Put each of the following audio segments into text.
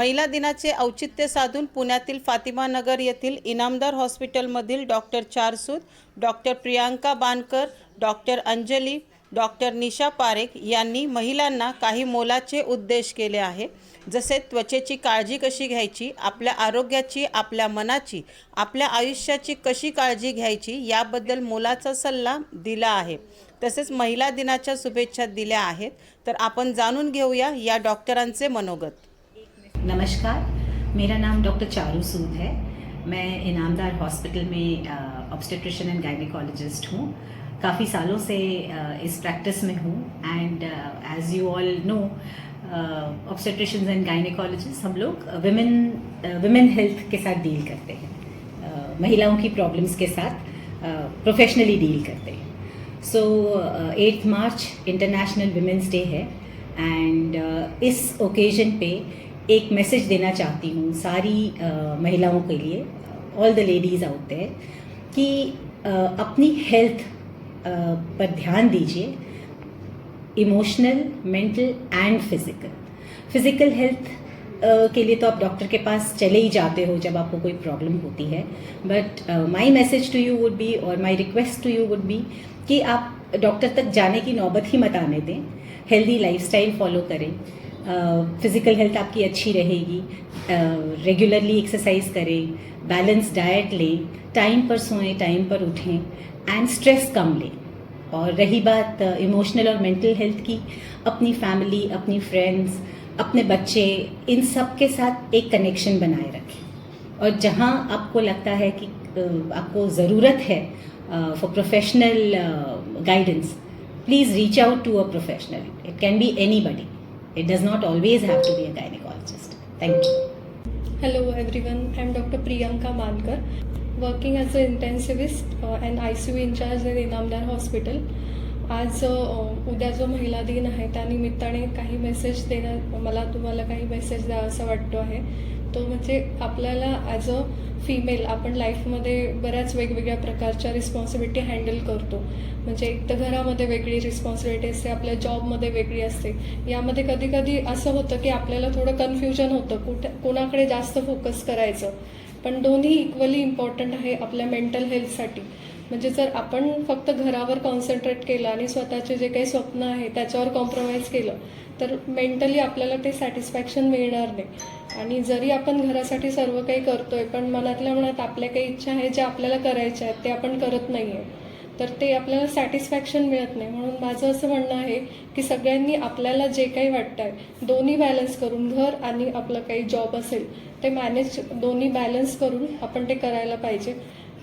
महिला दिनाचे औचित्य साधून पुण्यातील फातिमा नगर येथील Inamdar हॉस्पिटलमधील doctor Charsud doctor Priyanka Bankar doctor Anjali doctor Nisha Parekh यांनी महिलांना काही मोलाचे उद्देश केले आहे. जसे त्वचेची काळजी कशी घ्यायची आपल्या आरोग्याची आपल्या मनाची आपल्या आयुष्याची कशी काळजी घ्यायची याबद्दल मोलाचा सल्ला दिला आहे. तसेच महिला दिनाच्या शुभेच्छा दिल्या आहेत. तर आपण जाणून घेऊया या डॉक्टरांचे मनोगत. नमस्कार मेरा नाम डॉक्टर चारू सूद है। मैं इनामदार हॉस्पिटल में ऑब्स्टेट्रिशियन एंड गायनिकोलॉजिस्ट हूँ। काफ़ी सालों से uh, इस प्रैक्टिस में हूँ and as you all know obstetricians and gynaecologists हम लोग विमेन विमेन हेल्थ के साथ डील करते हैं। uh, महिलाओं की प्रॉब्लम्स के साथ प्रोफेशनली डील करते हैं। So eighth March International Women's Day है एंड इस ओकेजन पे एक मैसेज देना चाहती हूँ सारी महिलाओं के लिए all the ladies out there कि अपनी हेल्थ पर ध्यान दीजिए emotional mental and physical physical health के लिए तो आप डॉक्टर के पास चले ही जाते हो जब आपको कोई प्रॉब्लम होती है but my message to you would be और my request to you would be कि आप डॉक्टर तक जाने की नौबत ही मत आने दें हेल्दी लाइफस्टाइल फॉलो करें फ़िज़िकल हेल्थ आपकी अच्छी रहेगी रेगुलरली एक्सरसाइज करें बैलेंस डाइट लें टाइम पर सोएँ टाइम पर उठें एंड स्ट्रेस कम लें। और रही बात इमोशनल और मेंटल हेल्थ की, अपनी फैमिली अपनी फ्रेंड्स अपने बच्चे, इन सब के साथ एक कनेक्शन बनाए रखें। और जहाँ आपको लगता है कि आपको ज़रूरत है for professional guidance please reach out to a professional it can be anybody It does not always have to be a gynecologist. Thank you. Hello everyone, I am Dr. Priyanka Mankar, working as an intensivist uh, and ICU in charge in Inamdar Hospital. आज उद्या जो महिला दिन आहे त्यानिमित्ताने काही message देण्या मला तुम्हाला काही मेसेज द्या असं वाटतो आहे तो म्हणजे आपल्याला ॲज अ फिमेल आपण लाईफमध्ये बऱ्याच वेगवेगळ्या प्रकारच्या रिस्पॉन्सिबिलिटी हँडल करतो. म्हणजे एक तर घरामध्ये वेगळी रिस्पॉन्सिबिलिटी असते आपल्या जॉबमध्ये वेगळी असते. यामध्ये कधी कधी असं होतं की आपल्याला थोडं कन्फ्युजन होतं कुठे कोणाकडे जास्त फोकस करायचं. पण दोन्ही इक्वली इम्पॉर्टंट आहे आपल्या मेंटल हेल्थसाठी म्हणजे जर आपण फक्त घरावर कॉन्सन्ट्रेट केलं आणि स्वतःचे जे काही स्वप्न आहे त्याच्यावर कॉम्प्रोमाइज केलं तर मेंटली आपल्याला ते सॅटिस्फॅक्शन मिळणार नाही. आणि जरी आपण घरासाठी सर्व काही करतोय पण मनातल्या मनात आपल्या काही इच्छा आहे ज्या आपल्याला करायच्या आहेत ते आपण करत नाही आहे तर ते आपल्याला सॅटिस्फॅक्शन मिळत नाही. म्हणून माझं असं म्हणणं आहे की सगळ्यांनी आपल्याला जे काही वाटतं आहे दोन्ही बॅलन्स करून घर आणि आपलं काही जॉब असेल ते मॅनेज दोन्ही बॅलन्स करून आपण ते करायला पाहिजे.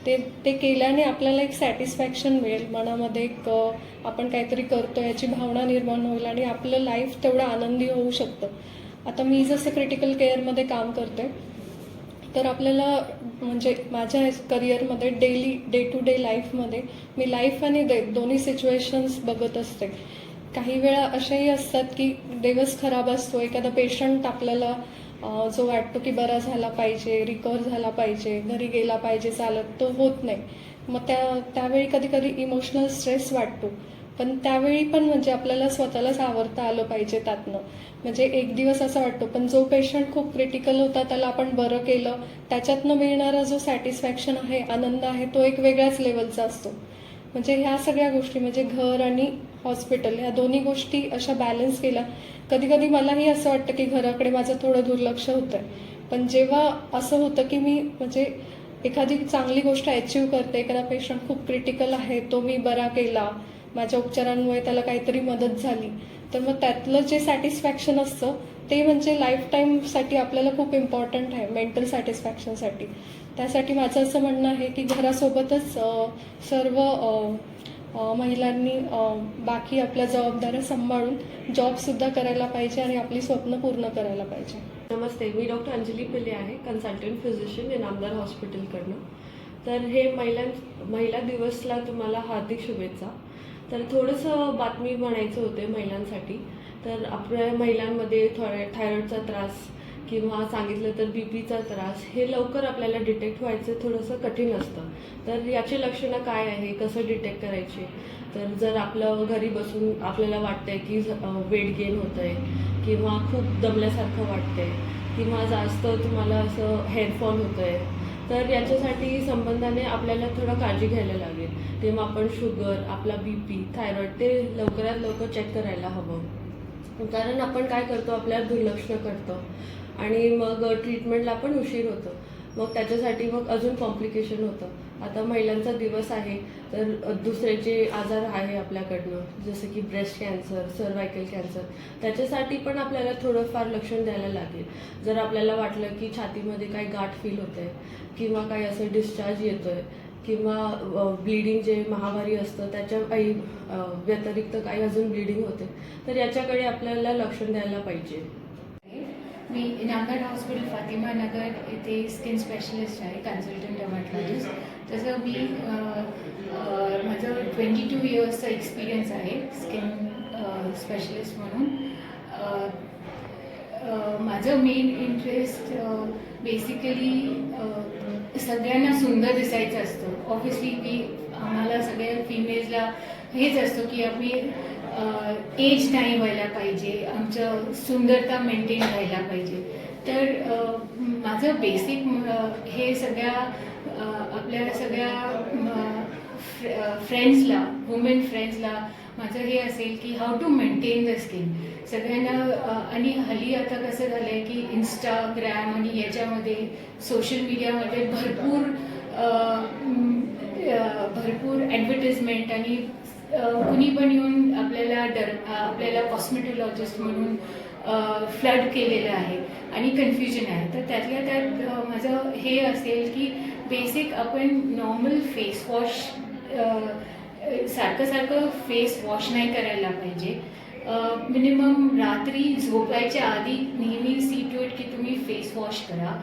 ते ते केल्याने आपल्याला एक सॅटिस्फॅक्शन मिळेल. मनामध्ये एक आपण काहीतरी करतो याची भावना निर्माण होईल आणि आपलं लाईफ तेवढं आनंदी होऊ शकतं. आता मी जसं क्रिटिकल केअरमध्ये काम करते तर आपल्याला म्हणजे माझ्या करिअरमध्ये डेली डे टू डे लाईफमध्ये मी लाईफ आणि डेथ दोन्ही सिच्युएशन्स बघत असते. काही वेळा अशाही असतात की दिवस खराब असतो एखादा पेशंट आपल्याला जो वाटतो की बरा झाला पाहिजे रिकवर झाला पाहिजे घरी गेला पाहिजे चालत तो होत नाही. मग त्या त्यावेळी कधी कधी इमोशनल स्ट्रेस वाटतो. पण त्यावेळी पण म्हणजे आपल्याला स्वतःला सावरता आलं पाहिजे त्यातनं. म्हणजे एक दिवस असा वाटतो पण जो पेशंट खूप क्रिटिकल होता त्याला आपण बरं केलं त्याच्यातनं मिळणारा जो सॅटिस्फॅक्शन आहे आनंद आहे तो एक वेगळ्याच लेवलचा असतो. म्हणजे ह्या सगळ्या गोष्टी म्हणजे घर आणि हॉस्पिटल ह्या दोन्ही गोष्टी अशा बॅलन्स केल्या. कधी कधी मलाही असं वाटतं की घराकडे माझं थोडं दुर्लक्ष होतं पण जेव्हा असं होतं की मी म्हणजे एखादी चांगली गोष्ट अचीव करते एखादा पेशंट खूप क्रिटिकल आहे तो मी बरा केला माझ्या उपचारांमुळे त्याला काहीतरी मदत झाली तर मग त्यातलं जे सॅटिस्फॅक्शन असतं ते म्हणजे लाईफ टाईमसाठी आपल्याला खूप इम्पॉर्टंट आहे मेंटल सॅटिस्फॅक्शनसाठी त्यासाठी माझं असं म्हणणं आहे की घरासोबतच सर्व महिलांनी बाकी आपल्या जबाबदाऱ्या सांभाळून जॉबसुद्धा करायला पाहिजे आणि आपली स्वप्न पूर्ण करायला पाहिजे. नमस्ते मी डॉक्टर अंजली पिले आहे कन्सल्टंट फिजिशियन इन आमदार हॉस्पिटलकडनं तर हे महिलां महिला दिवसला तुम्हाला हार्दिक शुभेच्छा. तर थोडंसं बातमी म्हणायचं होते महिलांसाठी. तर आपल्या महिलांमध्ये थोड्या थायरॉईडचा त्रास किंवा सांगितलं तर बी पीचा त्रास हे लवकर आपल्याला डिटेक्ट व्हायचं थोडंसं कठीण असतं. तर याची लक्षणं काय आहे? कसं डिटेक्ट करायचे? तर जर आपलं घरी बसून आपल्याला वाटतंय की वेट गेन होतं आहे किंवा खूप दमल्यासारखं वाटतंय किंवा जास्त तुम्हाला असं हेअरफॉल होतं आहे तर याच्यासाठी संबंधाने आपल्याला थोडं काळजी घ्यायला लागेल. तेव्हा आपण शुगर आपला बी पी थायरॉईड ते लवकरात लवकर चेक करायला हवं. कारण आपण काय करतो? आपल्याला दुर्लक्ष करतो. आणि मग ट्रीटमेंटला पण उशीर होतो. मग त्याच्यासाठी मग अजून कॉम्प्लिकेशन होतं. आता महिलांचा दिवस आहे तर दुसरे जे आजार आहे आपल्याकडनं. जसं की ब्रेस्ट कॅन्सर सर्वायकल कॅन्सर त्याच्यासाठी पण आपल्याला थोडंफार लक्ष द्यायला लागेल. जर आपल्याला वाटलं की छातीमध्ये काही गाठ फील होत आहे किंवा काही असं डिस्चार्ज येतो आहे किंवा ब्लिडिंग जे महावारी असतं त्याच्या काही व्यतिरिक्त काही अजून ब्लिडिंग होते तर याच्याकडे आपल्याला लक्ष द्यायला पाहिजे. मी इनामदार हॉस्पिटल फातिमा नगर येथे स्किन स्पेशलिस्ट आहे कन्सल्टंट डर्माटॉलॉजिस्ट तसं मी माझं ट्वेंटी टू इयर्सचा एक्सपिरियन्स आहे स्किन स्पेशलिस्ट म्हणून. माझं मेन इंटरेस्ट बेसिकली सगळ्यांना सुंदर दिसायचं असतं. ऑब्व्हियसली मी आम्हाला सगळ्या फिमेल्सला हेच असतो की आम्ही एज नाही व्हायला पाहिजे आमचं सुंदरता मेंटेन व्हायला पाहिजे. तर माझं बेसिक हे सगळ्या आपल्या सगळ्या फ्रेंड्सला वुमेन फ्रेंड्सला माझं हे असेल की how to maintain the skin सगळ्यांना आणि हल्ली आता कसं झालं आहे की इंस्टाग्राम आणि याच्यामध्ये सोशल मीडियामध्ये भरपूर भरपूर ॲडव्हर्टिजमेंट आणि कुणी पण येऊन आपल्याला डर आपल्याला कॉस्मेटोलॉजिस्ट म्हणून फ्लड केलेलं आहे आणि कन्फ्युजन आहे. तर त्यातल्या त्यात माझं हे असेल की बेसिक आपण नॉर्मल फेस वॉश सारखं सारखं फेस वॉश नाही करायला पाहिजे. मिनिमम रात्री झोपायच्या आधी नेहमी सी टू की तुम्ही फेस वॉश करा.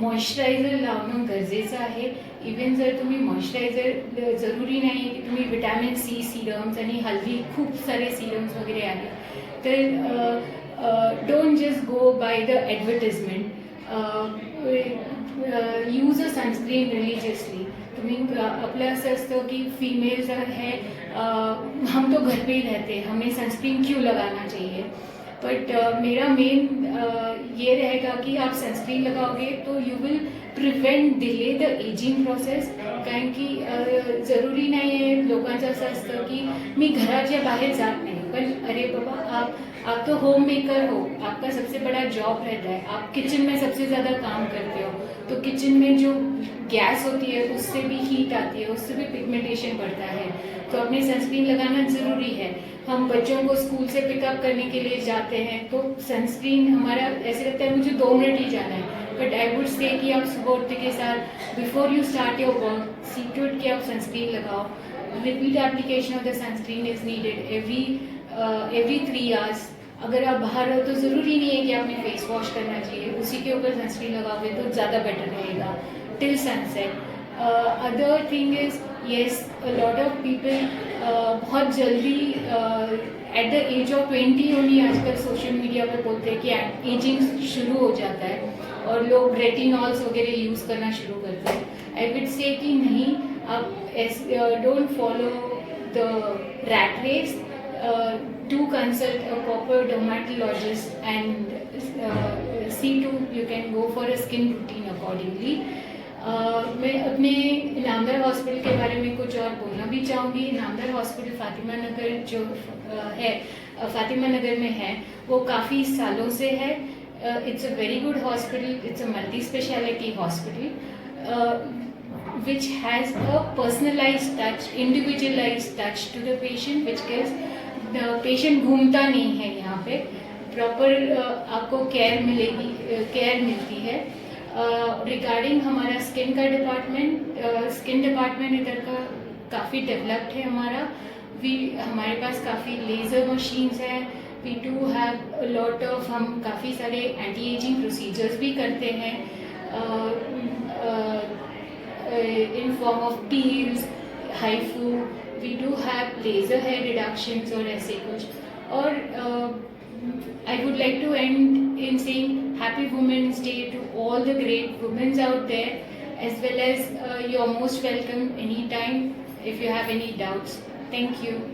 मॉइश्चरायझर लावणं गरजेचं आहे. इवन जर तुम्ही मॉइश्चरायझर जरुरी नाही की तुम्ही विटॅमिन सी सिरम्स आणि हल्दी खूप सारे सिरम्स वगैरे आहेत. तर don't just go by the advertisement use a sunscreen religiously तुम्ही आपलं असं असतं की फीमेल्स है हम तो घर पे ही रहते हमें सनस्क्रीन क्यों लगाना चाहिए? बट uh, मेरा मेन uh, ये रहेगा कि आप सनस्क्रीन लगाओगे तो you will prevent delay the ageing process कारण की uh, जरुरी नाही आहे लोकांचं असं असतं की मी घराच्या बाहेर जात नाही पण अरे बाबा आप आप तो होम मेकर हो, आपका सबसे बड़ा जॉब रहता है, आप किचन में सबसे ज़्यादा काम करते हो तो किचन में जो गैस होती है, उससे भी हीट आती है, उससे भी पिगमेंटेशन बढ़ता है। तो अपने सनस्क्रीन लगाना ज़रूरी है। हम बच्चों को स्कूल से पिकअप करने के लिए जाते हैं तो सनस्क्रीन हमारा, ऐसे लगता है मुझे दो मिनट ही जाना है। बट आई वुड से कि आप सुबह उठने के साथ before you start your work see to आप सनस्क्रीन लगाओ। Repeat application of the sunscreen is needed every every three hours अगर आप बाहर हो तो ज़रूरी नहीं है कि आपने फेस वॉश करना चाहिए। उसी के ऊपर सनस्क्रीन लगाओगे तो ज़्यादा बेटर रहेगा। Till sunset other thing is yes lot of people बहुत जल्दी at the age of twenty only आजकल सोशल मीडिया पर बोलते हैं कि एजिंग शुरू हो जाता है और लोग रेटिनॉल्स वगैरह यूज़ करना शुरू करते हैं। आई विड से कि नहीं, आप don't follow the rat race consult a proper dermatologist and uh, see to you can go for a skin routine accordingly. Uh, मैं अपने नामदर हॉस्पिटल के बारे में कुछ और बोलना भी चाहूँगी नामदर हॉस्पिटल फातिमा नगर जो uh, है uh, फातिमा नगर में है वो काफ़ी सालों से है it's a very good hospital it's a multi speciality hospital which has a personalise touch individualise touch to the patient which gaze patient घूमता नहीं है यहाँ पे। प्रॉपर आपको केयर मिलेगी केयर मिलती है। रिगार्डिंग हमारा स्किन का डिपार्टमेंट स्किन डिपार्टमेंट इधर का काफ़ी डेवलप्ड है हमारा। वी हमारे पास काफ़ी लेज़र मशीन्स हैं। We do have lot of हम काफ़ी सारे एंटी एजिंग प्रोसीजर्स भी करते हैं। In form of peels, HIFU, we do have laser hair reductions or ऐसे कुछ और uh, I would like to end in saying Happy Women's Day to all the great women out there as well as uh, you're most welcome anytime if you have any doubts. Thank you.